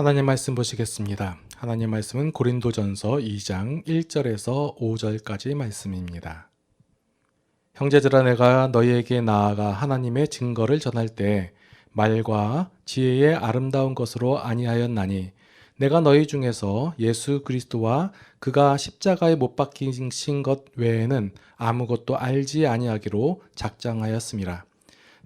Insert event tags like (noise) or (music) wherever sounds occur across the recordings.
하나님 말씀 보시겠습니다. 하나님 말씀은 고린도전서 2장 1절에서 5절까지 말씀입니다. 형제들아 내가 너희에게 나아가 하나님의 증거를 전할 때 말과 지혜의 아름다운 것으로 아니하였나니 내가 너희 중에서 예수 그리스도와 그가 십자가에 못 박히신 것 외에는 아무것도 알지 아니하기로 작정하였습니다.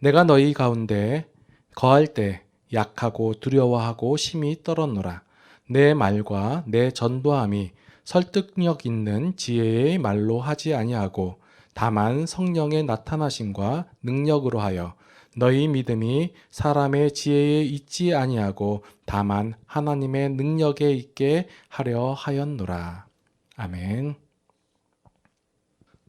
내가 너희 가운데 거할 때 약하고 두려워하고 심히 떨었노라. 내 말과 내 전도함이 설득력 있는 지혜의 말로 하지 아니하고 다만 성령의 나타나심과 능력으로 하여 너희 믿음이 사람의 지혜에 있지 아니하고 다만 하나님의 능력에 있게 하려 하였노라. 아멘.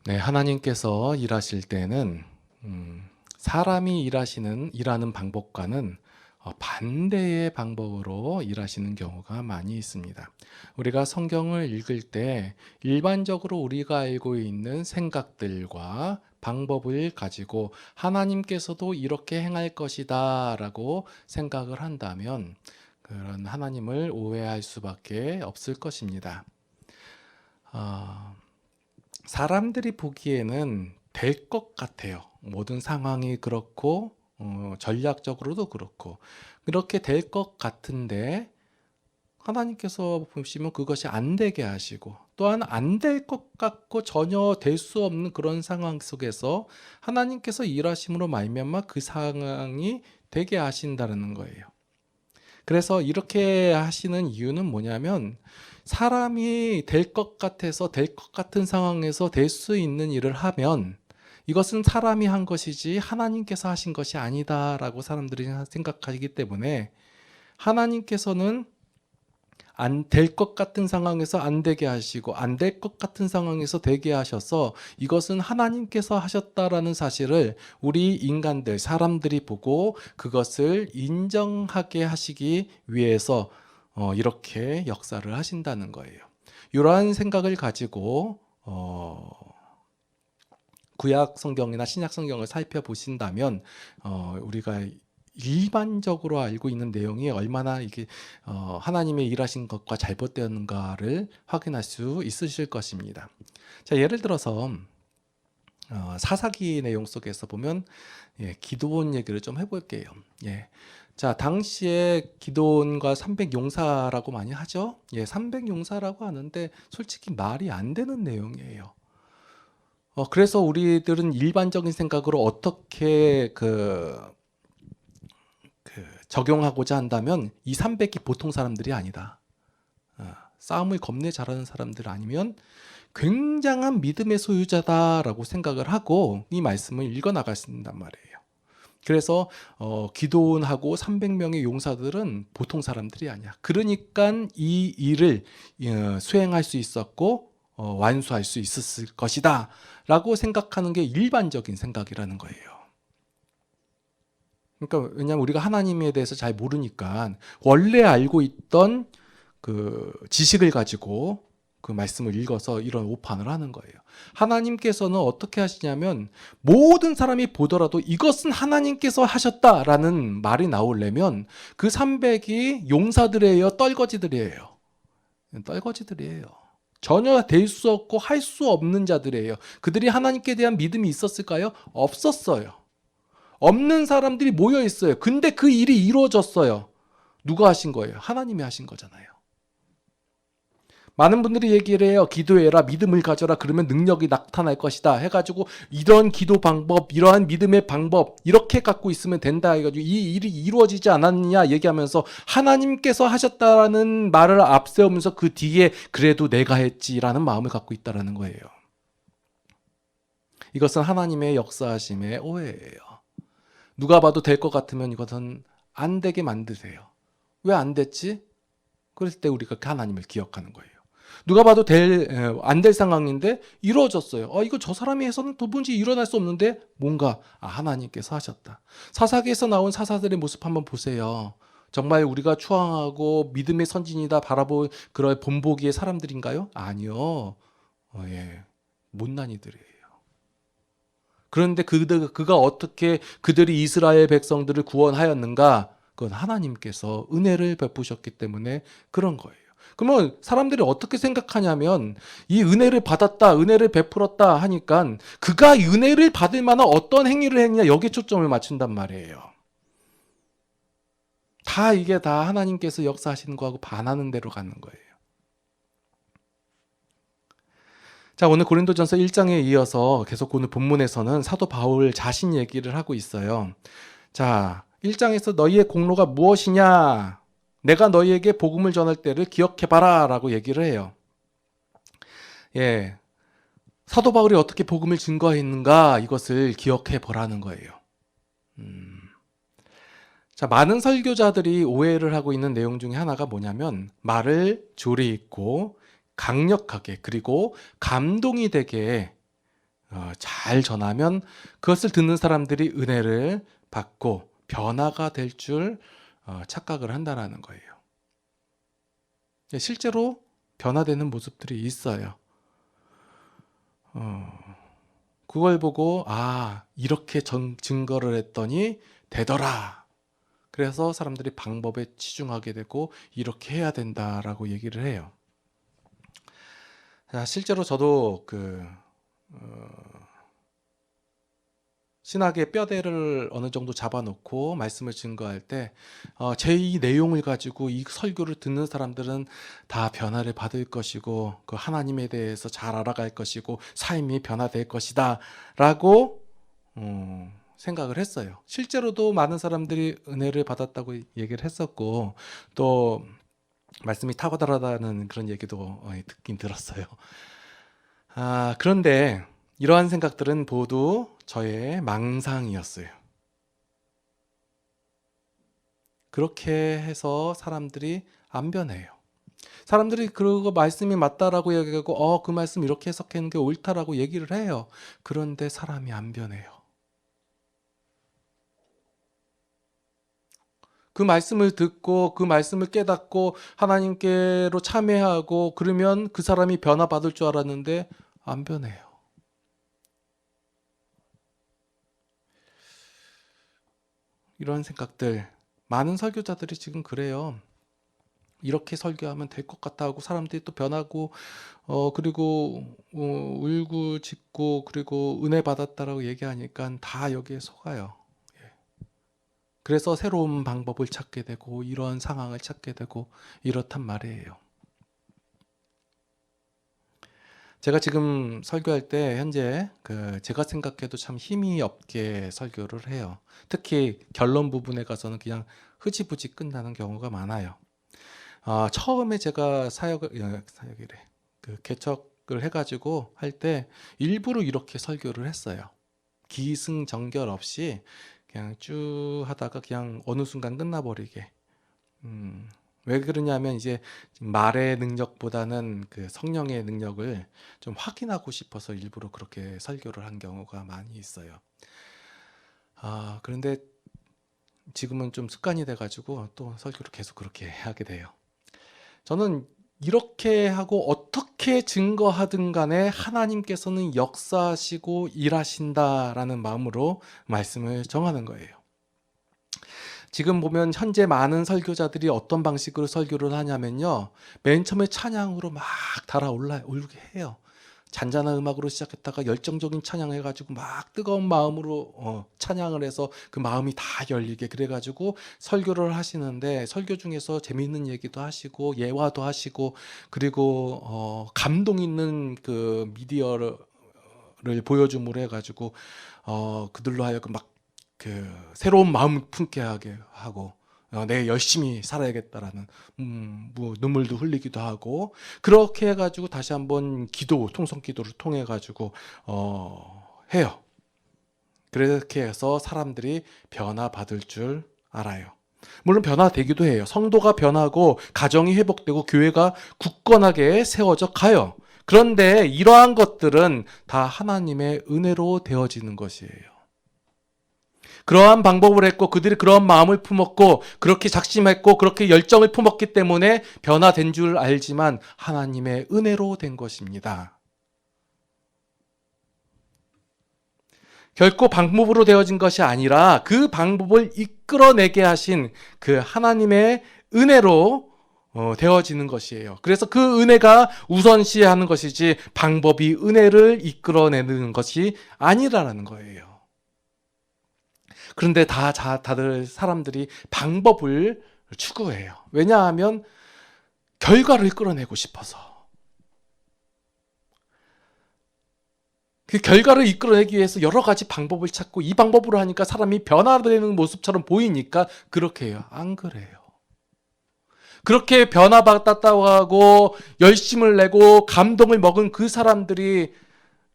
네, 하나님께서 일하실 때는 음, 사람이 일하시는 일하는 방법과는 어, 반대의 방법으로 일하시는 경우가 많이 있습니다. 우리가 성경을 읽을 때 일반적으로 우리가 알고 있는 생각들과 방법을 가지고 하나님께서도 이렇게 행할 것이다 라고 생각을 한다면 그런 하나님을 오해할 수밖에 없을 것입니다. 어, 사람들이 보기에는 될 것 같아요. 모든 상황이 그렇고 어, 전략적으로도 그렇고 그렇게 될 것 같은데 하나님께서 보시면 그것이 안 되게 하시고 또한 안 될 것 같고 전혀 될 수 없는 그런 상황 속에서 하나님께서 일하심으로 말미암아 그 상황이 되게 하신다는 거예요. 그래서 이렇게 하시는 이유는 뭐냐면 사람이 될 것 같아서 될 것 같은 상황에서 될 수 있는 일을 하면 이것은 사람이 한 것이지 하나님께서 하신 것이 아니다라고 사람들이 생각하기 때문에 하나님께서는 안 될 것 같은 상황에서 안 되게 하시고 안 될 것 같은 상황에서 되게 하셔서 이것은 하나님께서 하셨다라는 사실을 우리 인간들 사람들이 보고 그것을 인정하게 하시기 위해서 어, 이렇게 역사를 하신다는 거예요. 이러한 생각을 가지고 어, 구약 성경이나 신약 성경을 살펴보신다면 어, 우리가 일반적으로 알고 있는 내용이 얼마나 이게 어, 하나님의 일하신 것과 잘못되었는가를 확인할 수 있으실 것입니다. 자, 예를 들어서 어, 사사기 내용 속에서 보면 예, 기도원 얘기를 좀 해볼게요. 예. 자, 당시에 기도원과 300 용사라고 많이 하죠. 예, 300 용사라고 하는데 솔직히 말이 안 되는 내용이에요. 어, 그래서 우리들은 일반적인 생각으로 어떻게 그, 그 적용하고자 한다면 이 300이 보통 사람들이 아니다. 어, 싸움을 겁내 잘하는 사람들 아니면 굉장한 믿음의 소유자다라고 생각을 하고 이 말씀을 읽어 나가신단 말이에요. 그래서 어, 기도원하고 300명의 용사들은 보통 사람들이 아니야. 그러니까 이 일을 어, 수행할 수 있었고 어, 완수할 수 있었을 것이다. 라고 생각하는 게 일반적인 생각이라는 거예요. 그러니까 왜냐하면 우리가 하나님에 대해서 잘 모르니까 원래 알고 있던 그 지식을 가지고 그 말씀을 읽어서 이런 오판을 하는 거예요. 하나님께서는 어떻게 하시냐면 모든 사람이 보더라도 이것은 하나님께서 하셨다라는 말이 나오려면 그 300이 용사들이에요, 떨거지들이에요. 떨거지들이에요. 전혀 될 수 없고 할 수 없는 자들이에요. 그들이 하나님께 대한 믿음이 있었을까요? 없었어요. 없는 사람들이 모여 있어요. 근데 그 일이 이루어졌어요. 누가 하신 거예요? 하나님이 하신 거잖아요. 많은 분들이 얘기를 해요. 기도해라, 믿음을 가져라, 그러면 능력이 나타날 것이다. 해가지고 이런 기도 방법, 이러한 믿음의 방법, 이렇게 갖고 있으면 된다. 해가지고 이 일이 이루어지지 않았느냐 얘기하면서 하나님께서 하셨다라는 말을 앞세우면서 그 뒤에 그래도 내가 했지라는 마음을 갖고 있다라는 거예요. 이것은 하나님의 역사하심의 오해예요. 누가 봐도 될 것 같으면 이것은 안 되게 만드세요. 왜 안 됐지? 그랬을 때 우리가 하나님을 기억하는 거예요. 누가 봐도 될, 안 될 상황인데 이루어졌어요. 어, 이거 저 사람이 해서는 도무지 일어날 수 없는데 뭔가, 아, 하나님께서 하셨다. 사사기에서 나온 사사들의 모습 한번 보세요. 정말 우리가 추앙하고 믿음의 선진이다 바라볼 그런 본보기의 사람들인가요? 아니요. 어, 예. 못난이들이에요. 그런데 그들, 그가 어떻게 그들이 이스라엘 백성들을 구원하였는가? 그건 하나님께서 은혜를 베푸셨기 때문에 그런 거예요. 그러면 사람들이 어떻게 생각하냐면 이 은혜를 받았다, 은혜를 베풀었다 하니까 그가 은혜를 받을 만한 어떤 행위를 했냐 여기에 초점을 맞춘단 말이에요. 다 이게 다 하나님께서 역사하시는 거하고 반하는 대로 가는 거예요. 자, 오늘 고린도전서 1장에 이어서 계속 오늘 본문에서는 사도 바울 자신 얘기를 하고 있어요. 자, 1장에서 너희의 공로가 무엇이냐? 내가 너희에게 복음을 전할 때를 기억해 봐라 라고 얘기를 해요. 예. 사도 바울이 어떻게 복음을 증거했는가 이것을 기억해 보라는 거예요. 음. 자, 많은 설교자들이 오해를 하고 있는 내용 중에 하나가 뭐냐면 말을 조리 있고 강력하게 그리고 감동이 되게 어, 잘 전하면 그것을 듣는 사람들이 은혜를 받고 변화가 될줄 어, 착각을 한다라는 거예요. 예, 실제로 변화되는 모습들이 있어요. 어, 그걸 보고 아 이렇게 전, 증거를 했더니 되더라. 그래서 사람들이 방법에 치중하게 되고 이렇게 해야 된다라고 얘기를 해요. 자, 실제로 저도 그 어, 신학의 뼈대를 어느 정도 잡아놓고 말씀을 증거할 때, 어, 제이 내용을 가지고 이 설교를 듣는 사람들은 다 변화를 받을 것이고, 그 하나님에 대해서 잘 알아갈 것이고, 삶이 변화될 것이다. 라고, 어, 생각을 했어요. 실제로도 많은 사람들이 은혜를 받았다고 얘기를 했었고, 또, 말씀이 탁월하다는 그런 얘기도 어, 듣긴 들었어요. 아, 그런데 이러한 생각들은 모두 저의 망상이었어요. 그렇게 해서 사람들이 안 변해요. 사람들이 그거 말씀이 맞다라고 얘기하고 어, 그 말씀 이렇게 해석하는 게 옳다라고 얘기를 해요. 그런데 사람이 안 변해요. 그 말씀을 듣고 그 말씀을 깨닫고 하나님께로 참회하고 그러면 그 사람이 변화받을 줄 알았는데 안 변해요. 이런 생각들 많은 설교자들이 지금 그래요. 이렇게 설교하면 될 것 같다 하고 사람들이 또 변하고 어 그리고 어, 울고 짖고 그리고 은혜 받았다라고 얘기하니까 다 여기에 속아요. 예. 그래서 새로운 방법을 찾게 되고 이런 상황을 찾게 되고 이렇단 말이에요. 제가 지금 설교할 때 현재 그 제가 생각해도 참 힘이 없게 설교를 해요. 특히 결론 부분에 가서는 그냥 흐지부지 끝나는 경우가 많아요. 아, 처음에 제가 사역을 어, 사역이래 그 개척을 해가지고 할 때 일부러 이렇게 설교를 했어요. 기승전결 없이 그냥 쭉 하다가 그냥 어느 순간 끝나버리게. 음, 왜 그러냐면 이제 말의 능력보다는 그 성령의 능력을 좀 확인하고 싶어서 일부러 그렇게 설교를 한 경우가 많이 있어요. 아, 그런데 지금은 좀 습관이 돼가지고 또 설교를 계속 그렇게 (laughs) 하게 돼요. 저는 이렇게 하고 어떻게 증거하든 간에 하나님께서는 역사하시고 일하신다라는 마음으로 말씀을 정하는 거예요. 지금 보면 현재 많은 설교자들이 어떤 방식으로 설교를 하냐면요. 맨 처음에 찬양으로 막 달아올라 올게 해요. 잔잔한 음악으로 시작했다가 열정적인 찬양을 해가지고 막 뜨거운 마음으로 어, 찬양을 해서 그 마음이 다 열리게 그래 가지고 설교를 하시는데 설교 중에서 재미있는 얘기도 하시고 예화도 하시고 그리고 어, 감동 있는 그 미디어를 보여줌으로 해 가지고 어, 그들로 하여금 막 그 새로운 마음 품게 하게 하고 어, 내 열심히 살아야겠다라는 음, 뭐 눈물도 흘리기도 하고 그렇게 해가지고 다시 한번 기도 통성 기도를 통해 가지고 어, 해요. 그렇게 해서 사람들이 변화 받을 줄 알아요. 물론 변화되기도 해요. 성도가 변하고 가정이 회복되고 교회가 굳건하게 세워져 가요. 그런데 이러한 것들은 다 하나님의 은혜로 되어지는 것이에요. 그러한 방법을 했고 그들이 그러한 마음을 품었고 그렇게 작심했고 그렇게 열정을 품었기 때문에 변화된 줄 알지만 하나님의 은혜로 된 것입니다. 결코 방법으로 되어진 것이 아니라 그 방법을 이끌어내게 하신 그 하나님의 은혜로 어, 되어지는 것이에요. 그래서 그 은혜가 우선시하는 것이지 방법이 은혜를 이끌어내는 것이 아니라는 거예요. 그런데 다, 자, 다들 사람들이 방법을 추구해요. 왜냐하면 결과를 끌어내고 싶어서. 그 결과를 이끌어내기 위해서 여러 가지 방법을 찾고 이 방법으로 하니까 사람이 변화되는 모습처럼 보이니까 그렇게 해요. 안 그래요. 그렇게 변화받았다고 하고 열심을 내고 감동을 먹은 그 사람들이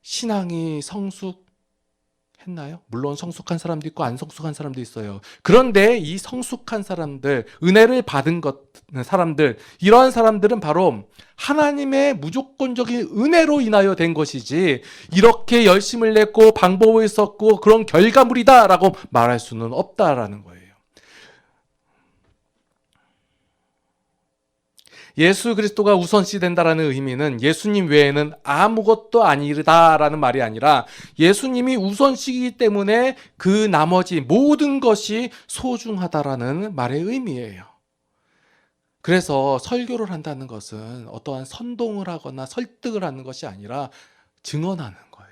신앙이 성숙 했나요? 물론 성숙한 사람도 있고 안 성숙한 사람도 있어요. 그런데 이 성숙한 사람들, 은혜를 받은 것 사람들, 이러한 사람들은 바로 하나님의 무조건적인 은혜로 인하여 된 것이지 이렇게 열심을 냈고 방법을 썼고 그런 결과물이다라고 말할 수는 없다라는 거예요. 예수 그리스도가 우선시 된다라는 의미는 예수님 외에는 아무것도 아니다라는 말이 아니라 예수님이 우선시기 때문에 그 나머지 모든 것이 소중하다라는 말의 의미예요. 그래서 설교를 한다는 것은 어떠한 선동을 하거나 설득을 하는 것이 아니라 증언하는 거예요.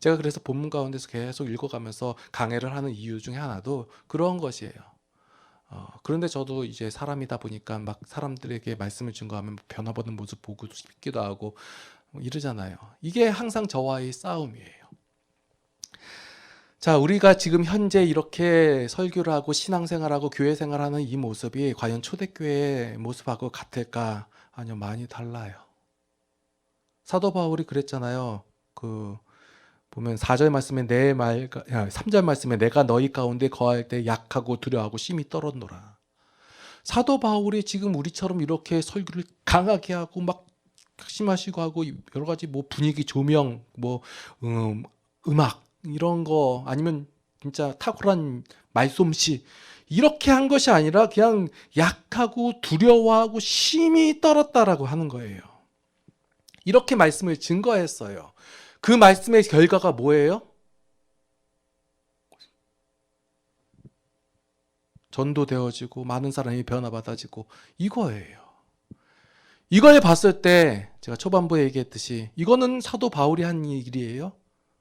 제가 그래서 본문 가운데서 계속 읽어가면서 강해를 하는 이유 중에 하나도 그런 것이에요. 어, 그런데 저도 이제 사람이다 보니까 막 사람들에게 말씀을 증거하면 변화보는 모습 보고 싶기도 하고 뭐 이러잖아요. 이게 항상 저와의 싸움이에요. 자, 우리가 지금 현재 이렇게 설교를 하고 신앙생활하고 교회 생활하는 이 모습이 과연 초대교회의 모습하고 같을까? 아니요, 많이 달라요. 사도 바울이 그랬잖아요. 그 보면 4절 말씀에 내 말, 3절 말씀에 내가 너희 가운데 거할 때 약하고 두려워하고 심히 떨었노라. 사도 바울이 지금 우리처럼 이렇게 설교를 강하게 하고 막 심하시고 하고 여러 가지 뭐 분위기 조명, 뭐 음, 음악 이런 거 아니면 진짜 탁월한 말솜씨 이렇게 한 것이 아니라 그냥 약하고 두려워하고 심히 떨었다라고 하는 거예요. 이렇게 말씀을 증거했어요. 그 말씀의 결과가 뭐예요? 전도되어지고 많은 사람이 변화받아지고 이거예요. 이걸 봤을 때 제가 초반부에 얘기했듯이 이거는 사도 바울이 한 일이에요?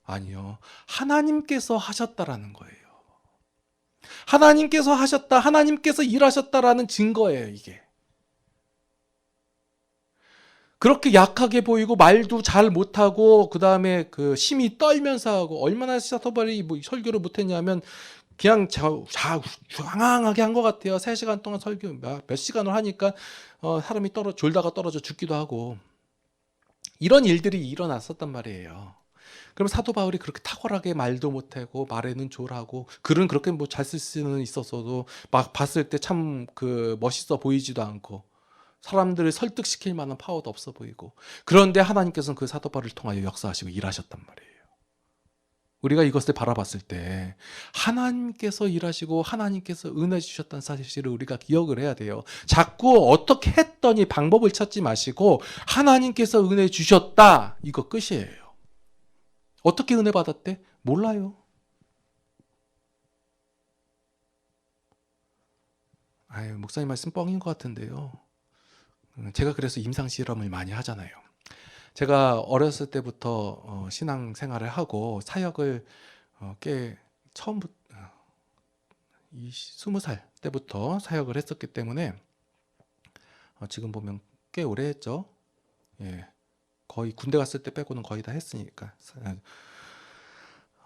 아니요. 하나님께서 하셨다라는 거예요. 하나님께서 하셨다, 하나님께서 일하셨다라는 증거예요, 이게. 그렇게 약하게 보이고 말도 잘 못하고 그 다음에 그 심히 떨면서 하고 얼마나 사토발이 뭐 설교를 못했냐면 그냥 황황하게 한 것 같아요. 3 시간 동안 설교 몇, 몇 시간을 하니까 어, 사람이 떨어 졸다가 떨어져 죽기도 하고 이런 일들이 일어났었단 말이에요. 그럼 사도 바울이 그렇게 탁월하게 말도 못하고 말에는 졸하고 글은 그렇게 뭐 잘 쓸 수는 있었어도 막 봤을 때 참 그 멋있어 보이지도 않고 사람들을 설득시킬 만한 파워도 없어 보이고 그런데 하나님께서는 그 사도 바울을 통하여 역사하시고 일하셨단 말이에요. 우리가 이것을 바라봤을 때 하나님께서 일하시고 하나님께서 은혜 주셨다는 사실을 우리가 기억을 해야 돼요. 자꾸 어떻게 했더니 방법을 찾지 마시고 하나님께서 은혜 주셨다 이거 끝이에요. 어떻게 은혜 받았대? 몰라요. 아유 목사님 말씀 뻥인 것 같은데요. 제가 그래서 임상 실험을 많이 하잖아요. 제가 어렸을 때부터 어, 신앙 생활을 하고 사역을 어, 꽤 처음부터 이 스무 살 때부터 사역을 했었기 때문에 어, 지금 보면 꽤 오래 했죠. 예, 거의 군대 갔을 때 빼고는 거의 다 했으니까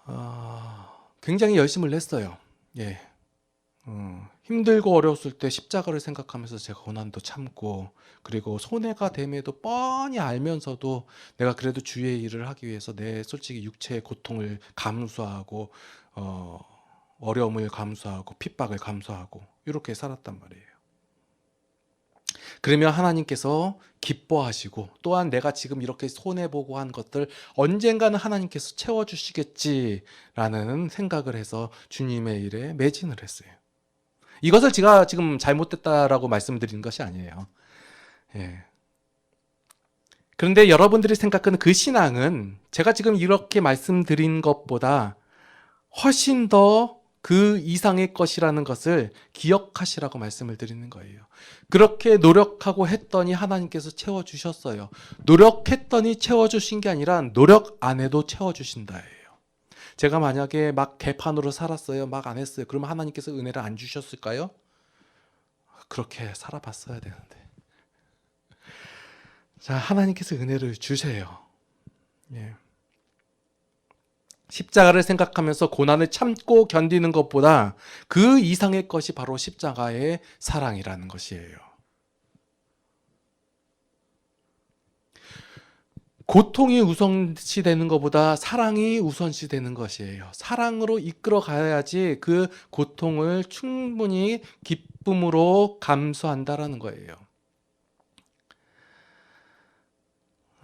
어, 굉장히 열심을 냈어요. 예, 어, 힘들고 어려웠을 때 십자가를 생각하면서 제가 고난도 참고 그리고 손해가 됨에도 뻔히 알면서도 내가 그래도 주의 일을 하기 위해서 내 솔직히 육체의 고통을 감수하고 어, 어려움을 감수하고 핍박을 감수하고 이렇게 살았단 말이에요. 그러면 하나님께서 기뻐하시고 또한 내가 지금 이렇게 손해 보고 한 것들 언젠가는 하나님께서 채워 주시겠지라는 생각을 해서 주님의 일에 매진을 했어요. 이것을 제가 지금 잘못됐다라고 말씀드리는 것이 아니에요. 예. 그런데 여러분들이 생각하는 그 신앙은 제가 지금 이렇게 말씀드린 것보다 훨씬 더 그 이상의 것이라는 것을 기억하시라고 말씀을 드리는 거예요. 그렇게 노력하고 했더니 하나님께서 채워주셨어요. 노력했더니 채워주신 게 아니라 노력 안 해도 채워주신다예요. 제가 만약에 막 개판으로 살았어요. 막 안 했어요. 그러면 하나님께서 은혜를 안 주셨을까요? 그렇게 살아봤어야 되는데. 자, 하나님께서 은혜를 주세요. 예. 십자가를 생각하면서 고난을 참고 견디는 것보다 그 이상의 것이 바로 십자가의 사랑이라는 것이에요. 고통이 우선시 되는 것보다 사랑이 우선시 되는 것이에요. 사랑으로 이끌어 가야지 그 고통을 충분히 기쁨으로 감수한다라는 거예요.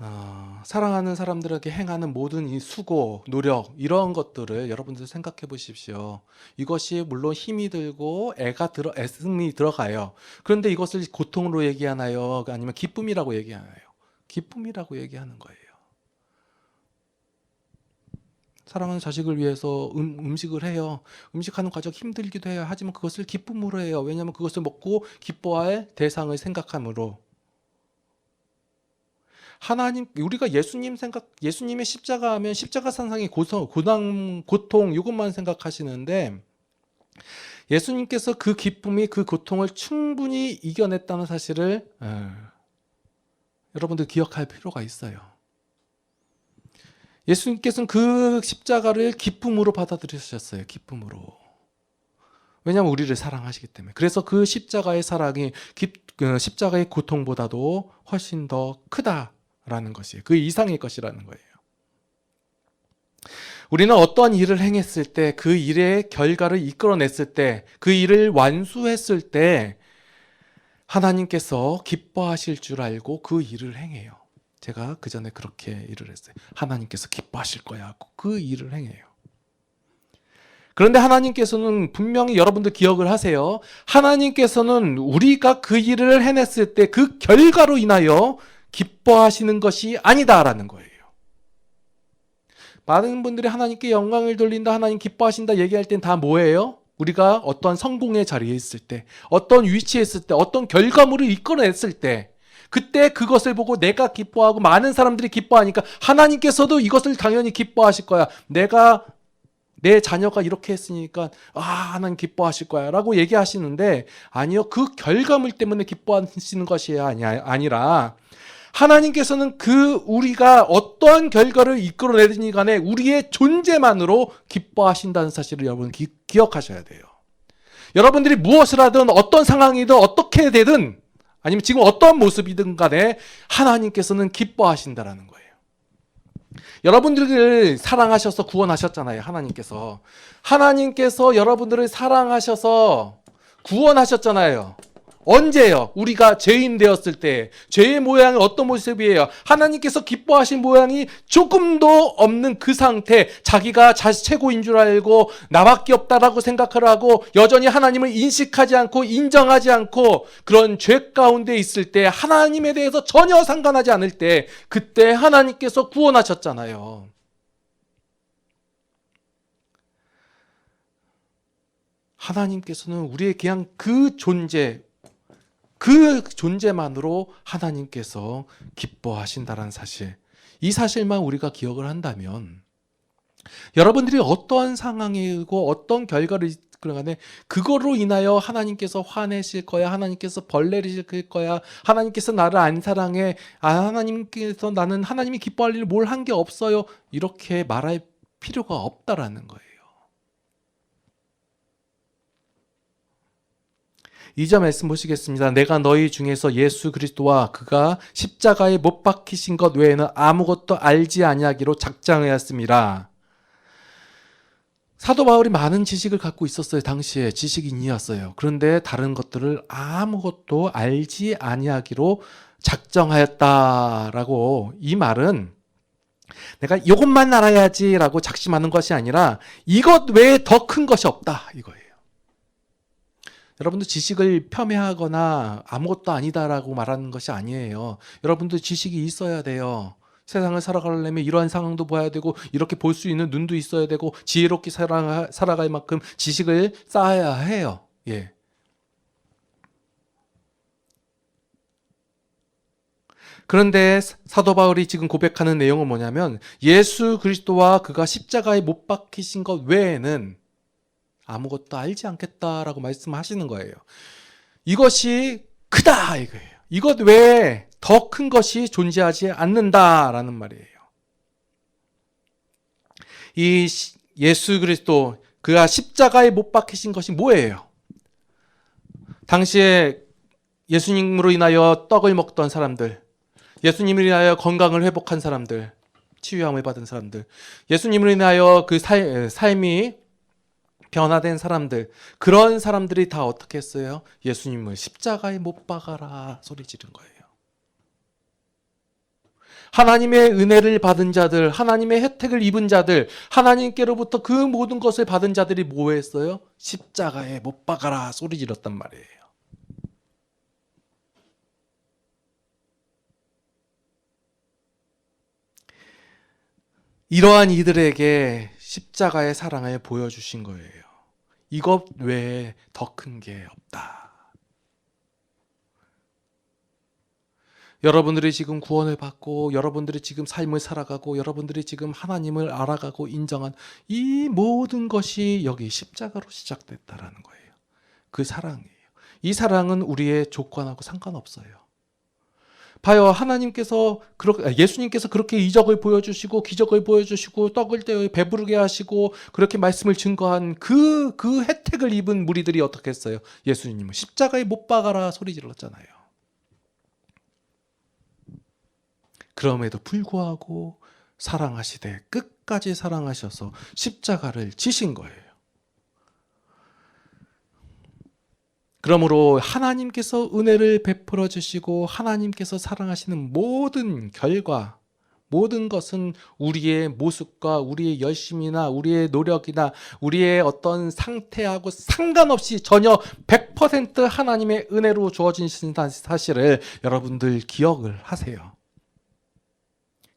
아, 사랑하는 사람들에게 행하는 모든 이 수고, 노력, 이런 것들을 여러분들 생각해 보십시오. 이것이 물론 힘이 들고 애가 들어, 애씀이 들어가요. 그런데 이것을 고통으로 얘기하나요? 아니면 기쁨이라고 얘기하나요? 기쁨이라고 얘기하는 거예요. 사랑하는 자식을 위해서 음, 음식을 해요. 음식하는 과정 힘들기도 해요. 하지만 그것을 기쁨으로 해요. 왜냐하면 그것을 먹고 기뻐할 대상을 생각함으로. 하나님 우리가 예수님 생각 예수님의 십자가 하면 십자가 산상의 고통 고난 고통 이것만 생각하시는데 예수님께서 그 기쁨이 그 고통을 충분히 이겨냈다는 사실을 에, 여러분들 기억할 필요가 있어요. 예수님께서는 그 십자가를 기쁨으로 받아들이셨어요. 기쁨으로. 왜냐하면 우리를 사랑하시기 때문에. 그래서 그 십자가의 사랑이 기, 그 십자가의 고통보다도 훨씬 더 크다라는 것이에요. 그 이상의 것이라는 거예요. 우리는 어떠한 일을 행했을 때 그 일의 결과를 이끌어냈을 때 그 일을 완수했을 때 하나님께서 기뻐하실 줄 알고 그 일을 행해요. 제가 그 전에 그렇게 일을 했어요. 하나님께서 기뻐하실 거야 그 일을 행해요. 그런데 하나님께서는 분명히 여러분들 기억을 하세요. 하나님께서는 우리가 그 일을 해냈을 때 그 결과로 인하여 기뻐하시는 것이 아니다라는 거예요. 많은 분들이 하나님께 영광을 돌린다, 하나님 기뻐하신다 얘기할 땐 다 뭐예요? 우리가 어떠한 성공의 자리에 있을 때, 어떤 위치에 있을 때, 어떤 결과물을 이끌어냈을 때, 그때 그것을 보고 내가 기뻐하고 많은 사람들이 기뻐하니까 하나님께서도 이것을 당연히 기뻐하실 거야. 내가 내 자녀가 이렇게 했으니까 아 하나님 기뻐하실 거야라고 얘기하시는데 아니요 그 결과물 때문에 기뻐하시는 것이 아니 아니라 하나님께서는 그 우리가 어떠한 결과를 이끌어내든지 간에 우리의 존재만으로 기뻐하신다는 사실을 여러분 기, 기억하셔야 돼요. 여러분들이 무엇을 하든 어떤 상황이든 어떻게 되든 아니면 지금 어떠한 모습이든 간에 하나님께서는 기뻐하신다라는 거예요. 여러분들을 사랑하셔서 구원하셨잖아요. 하나님께서. 하나님께서 여러분들을 사랑하셔서 구원하셨잖아요. 언제요? 우리가 죄인 되었을 때 죄의 모양이 어떤 모습이에요? 하나님께서 기뻐하신 모양이 조금도 없는 그 상태 자기가 자신 최고인 줄 알고 나밖에 없다라고 생각을 하고 여전히 하나님을 인식하지 않고 인정하지 않고 그런 죄 가운데 있을 때 하나님에 대해서 전혀 상관하지 않을 때 그때 하나님께서 구원하셨잖아요. 하나님께서는 우리의 그냥 그 존재, 그 존재만으로 하나님께서 기뻐하신다는 사실. 이 사실만 우리가 기억을 한다면 여러분들이 어떠한 상황이고 어떤 결과를 그러간에 그거로 인하여 하나님께서 화내실 거야. 하나님께서 벌레를 실 거야. 하나님께서 나를 안 사랑해. 아, 하나님께서 나는 하나님이 기뻐할 일 뭘 한 게 없어요. 이렇게 말할 필요가 없다라는 거예요. 이절 말씀 보시겠습니다. 내가 너희 중에서 예수 그리스도와 그가 십자가에 못 박히신 것 외에는 아무것도 알지 아니하기로 작정하였습니다. 사도 바울이 많은 지식을 갖고 있었어요. 당시에 지식인이었어요. 그런데 다른 것들을 아무것도 알지 아니하기로 작정하였다라고 이 말은 내가 이것만 알아야지라고 작심하는 것이 아니라 이것 외에 더 큰 것이 없다 이거예요. 여러분도 지식을 폄훼하거나 아무것도 아니다라고 말하는 것이 아니에요. 여러분도 지식이 있어야 돼요. 세상을 살아가려면 이러한 상황도 봐야 되고 이렇게 볼 수 있는 눈도 있어야 되고 지혜롭게 살아, 살아갈 만큼 지식을 쌓아야 해요. 예. 그런데 사도 바울이 지금 고백하는 내용은 뭐냐면 예수 그리스도와 그가 십자가에 못 박히신 것 외에는 아무것도 알지 않겠다라고 말씀하시는 거예요. 이것이 크다 이거예요. 이것 외에 더 큰 것이 존재하지 않는다라는 말이에요. 이 시- 예수 그리스도 그가 십자가에 못 박히신 것이 뭐예요? 당시에 예수님으로 인하여 떡을 먹던 사람들, 예수님을 인하여 건강을 회복한 사람들, 치유함을 받은 사람들, 예수님을 인하여 그 살, 삶이 변화된 사람들, 그런 사람들이 다 어떻게 했어요? 예수님을 십자가에 못 박아라 소리 지른 거예요. 하나님의 은혜를 받은 자들, 하나님의 혜택을 입은 자들, 하나님께로부터 그 모든 것을 받은 자들이 뭐 했어요? 십자가에 못 박아라 소리 질렀단 말이에요. 이러한 이들에게 십자가의 사랑을 보여주신 거예요. 이것 외에 더 큰 게 없다. 여러분들이 지금 구원을 받고 여러분들이 지금 삶을 살아가고 여러분들이 지금 하나님을 알아가고 인정한 이 모든 것이 여기 십자가로 시작됐다라는 거예요. 그 사랑이에요. 이 사랑은 우리의 조건하고 상관없어요. 봐요. 하나님께서 그렇게 예수님께서 그렇게 이적을 보여주시고 기적을 보여주시고 떡을 떼어 배부르게 하시고 그렇게 말씀을 증거한 그그 혜택을 입은 무리들이 어떻게 했어요? 예수님은 십자가에 못 박아라 소리 질렀잖아요. 그럼에도 불구하고 사랑하시되 끝까지 사랑하셔서 십자가를 지신 거예요. 그러므로 하나님께서 은혜를 베풀어 주시고 하나님께서 사랑하시는 모든 결과 모든 것은 우리의 모습과 우리의 열심이나 우리의 노력이나 우리의 어떤 상태하고 상관없이 전혀 100% 하나님의 은혜로 주어진 사실을 여러분들 기억을 하세요.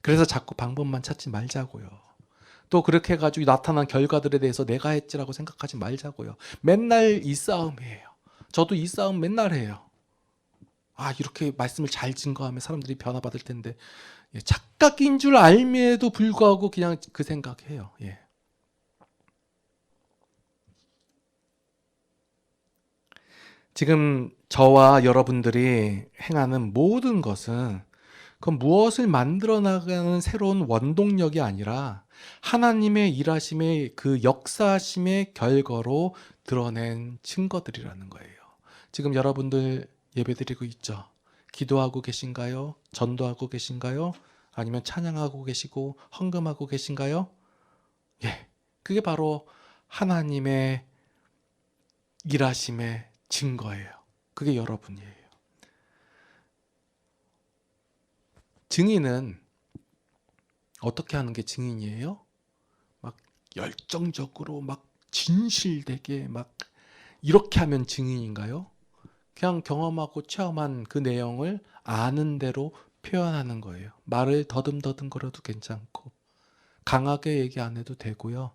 그래서 자꾸 방법만 찾지 말자고요. 또 그렇게 해가지고 나타난 결과들에 대해서 내가 했지라고 생각하지 말자고요. 맨날 이 싸움이에요. 저도 이 싸움 맨날 해요. 아, 이렇게 말씀을 잘 증거하면 사람들이 변화받을 텐데, 예, 착각인 줄 알미에도 불구하고 그냥 그 생각해요. 예. 지금 저와 여러분들이 행하는 모든 것은 그 무엇을 만들어 나가는 새로운 원동력이 아니라 하나님의 일하심의 그 역사하심의 결과로 드러낸 증거들이라는 거예요. 지금 여러분들 예배드리고 있죠. 기도하고 계신가요? 전도하고 계신가요? 아니면 찬양하고 계시고 헌금하고 계신가요? 예. 그게 바로 하나님의 일하심의 증거예요. 그게 여러분이에요. 증인은 어떻게 하는 게 증인이에요? 막 열정적으로 막 진실되게 막 이렇게 하면 증인인가요? 그냥 경험하고 체험한 그 내용을 아는 대로 표현하는 거예요. 말을 더듬더듬 거려도 괜찮고 강하게 얘기 안 해도 되고요.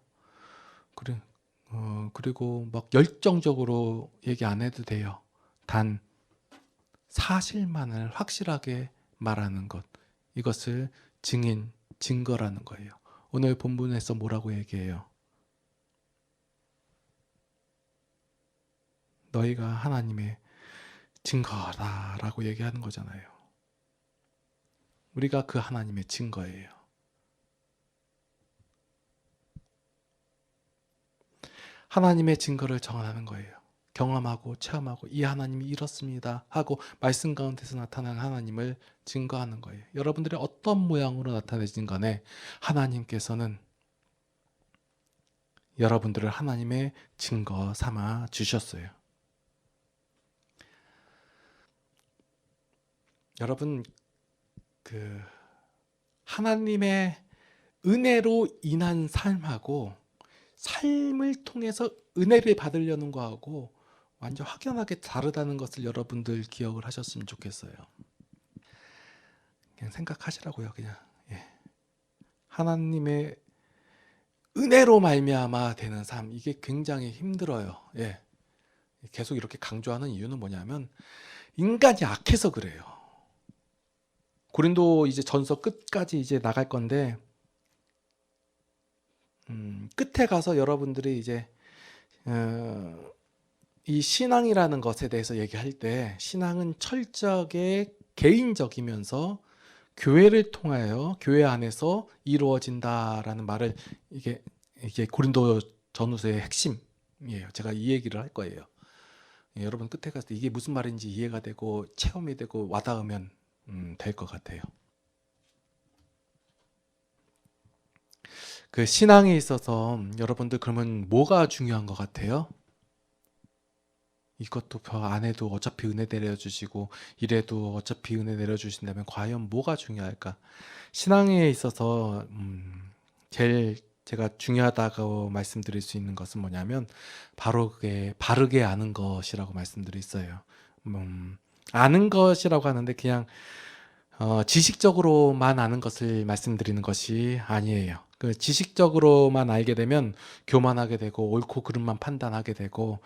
그래, 어, 그리고 막 열정적으로 얘기 안 해도 돼요. 단 사실만을 확실하게 말하는 것 이것을 증인 증거라는 거예요. 오늘 본문에서 뭐라고 얘기해요? 너희가 하나님의 증거다라고 얘기하는 거잖아요. 우리가 그 하나님의 증거예요. 하나님의 증거를 정하는 거예요. 경험하고 체험하고 이 하나님이 이렇습니다 하고 말씀 가운데서 나타난 하나님을 증거하는 거예요. 여러분들이 어떤 모양으로 나타내진 간에 하나님께서는 여러분들을 하나님의 증거 삼아 주셨어요. 여러분 그 하나님의 은혜로 인한 삶하고 삶을 통해서 은혜를 받으려는 거하고 완전 확연하게 다르다는 것을 여러분들 기억을 하셨으면 좋겠어요. 그냥 생각하시라고요, 그냥. 예. 하나님의 은혜로 말미암아 되는 삶 이게 굉장히 힘들어요. 예. 계속 이렇게 강조하는 이유는 뭐냐면 인간이 악해서 그래요. 고린도 이제 전서 끝까지 이제 나갈 건데 음, 끝에 가서 여러분들이 이제 어, 이 신앙이라는 것에 대해서 얘기할 때 신앙은 철저하게 개인적이면서 교회를 통하여 교회 안에서 이루어진다라는 말을 이게 이게 고린도 전후서의 핵심이에요. 제가 이 얘기를 할 거예요. 예, 여러분 끝에 가서 이게 무슨 말인지 이해가 되고 체험이 되고 와닿으면 음, 될 것 같아요. 그 신앙에 있어서 여러분들 그러면 뭐가 중요한 것 같아요? 이것도 저안 해도 어차피 은혜 내려주시고 이래도 어차피 은혜 내려주신다면 과연 뭐가 중요할까? 신앙에 있어서 음, 제일 제가 중요하다고 말씀드릴 수 있는 것은 뭐냐면 바로 그게 바르게 아는 것이라고 있어요. 음, 아는 것이라고 하는데 그냥 어, 지식적으로만 아는 것을 말씀드리는 것이 아니에요. 그 지식적으로만 알게 되면 교만하게 되고 옳고 그름만 판단하게 되고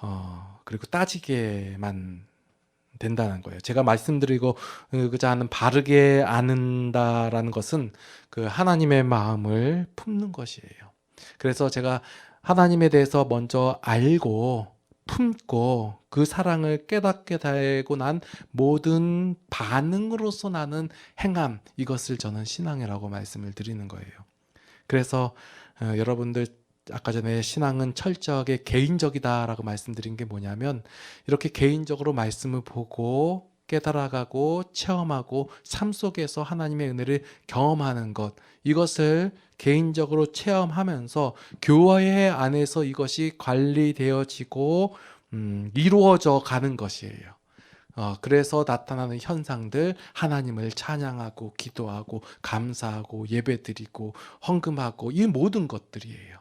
어, 그리고 따지게만 된다는 거예요. 제가 말씀드리고 그자 하는 바르게 아는다라는 것은 그 하나님의 마음을 품는 것이에요. 그래서 제가 하나님에 대해서 먼저 알고 품고 그 사랑을 깨닫게 되고 난 모든 반응으로서 나는 행함 이것을 저는 신앙이라고 말씀을 드리는 거예요. 그래서 어, 여러분들 아까 전에 신앙은 철저하게 개인적이다라고 말씀드린 게 뭐냐면 이렇게 개인적으로 말씀을 보고 깨달아가고 체험하고 삶 속에서 하나님의 은혜를 경험하는 것 이것을 개인적으로 체험하면서 교회 안에서 이것이 관리되어지고 음, 이루어져 가는 것이에요. 어, 그래서 나타나는 현상들 하나님을 찬양하고 기도하고 감사하고 예배드리고 헌금하고 이 모든 것들이에요.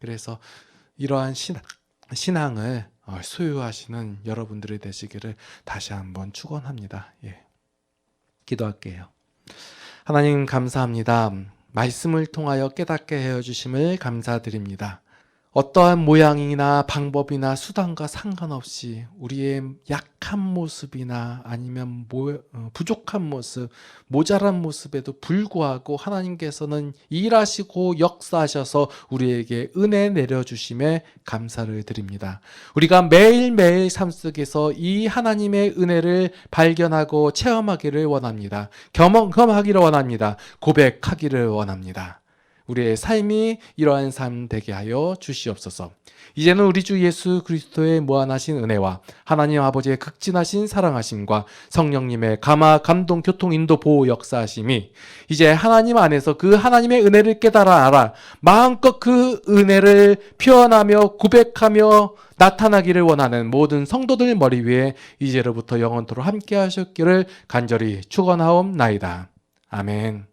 그래서 이러한 신앙, 신앙을 어, 소유하시는 여러분들이 되시기를 다시 한번 축원합니다. 예. 기도할게요. 하나님 감사합니다. 말씀을 통하여 깨닫게 해 주심을 감사드립니다. 어떠한 모양이나 방법이나 수단과 상관없이 우리의 약한 모습이나 아니면 모, 어, 부족한 모습, 모자란 모습에도 불구하고 하나님께서는 일하시고 역사하셔서 우리에게 은혜 내려주심에 감사를 드립니다. 우리가 매일매일 삶 속에서 이 하나님의 은혜를 발견하고 체험하기를 원합니다. 경험하기를 원합니다. 고백하기를 원합니다. 우리의 삶이 이러한 삶 되게 하여 주시옵소서. 이제는 우리 주 예수 그리스도의 무한하신 은혜와 하나님 아버지의 극진하신 사랑하심과 성령님의 감화, 감동, 교통, 인도, 보호, 역사하심이 이제 하나님 안에서 그 하나님의 은혜를 깨달아 알아 마음껏 그 은혜를 표현하며 고백하며 나타나기를 원하는 모든 성도들 머리 위에 이제로부터 영원토로 함께 하셨기를 간절히 축원하옵나이다. 아멘.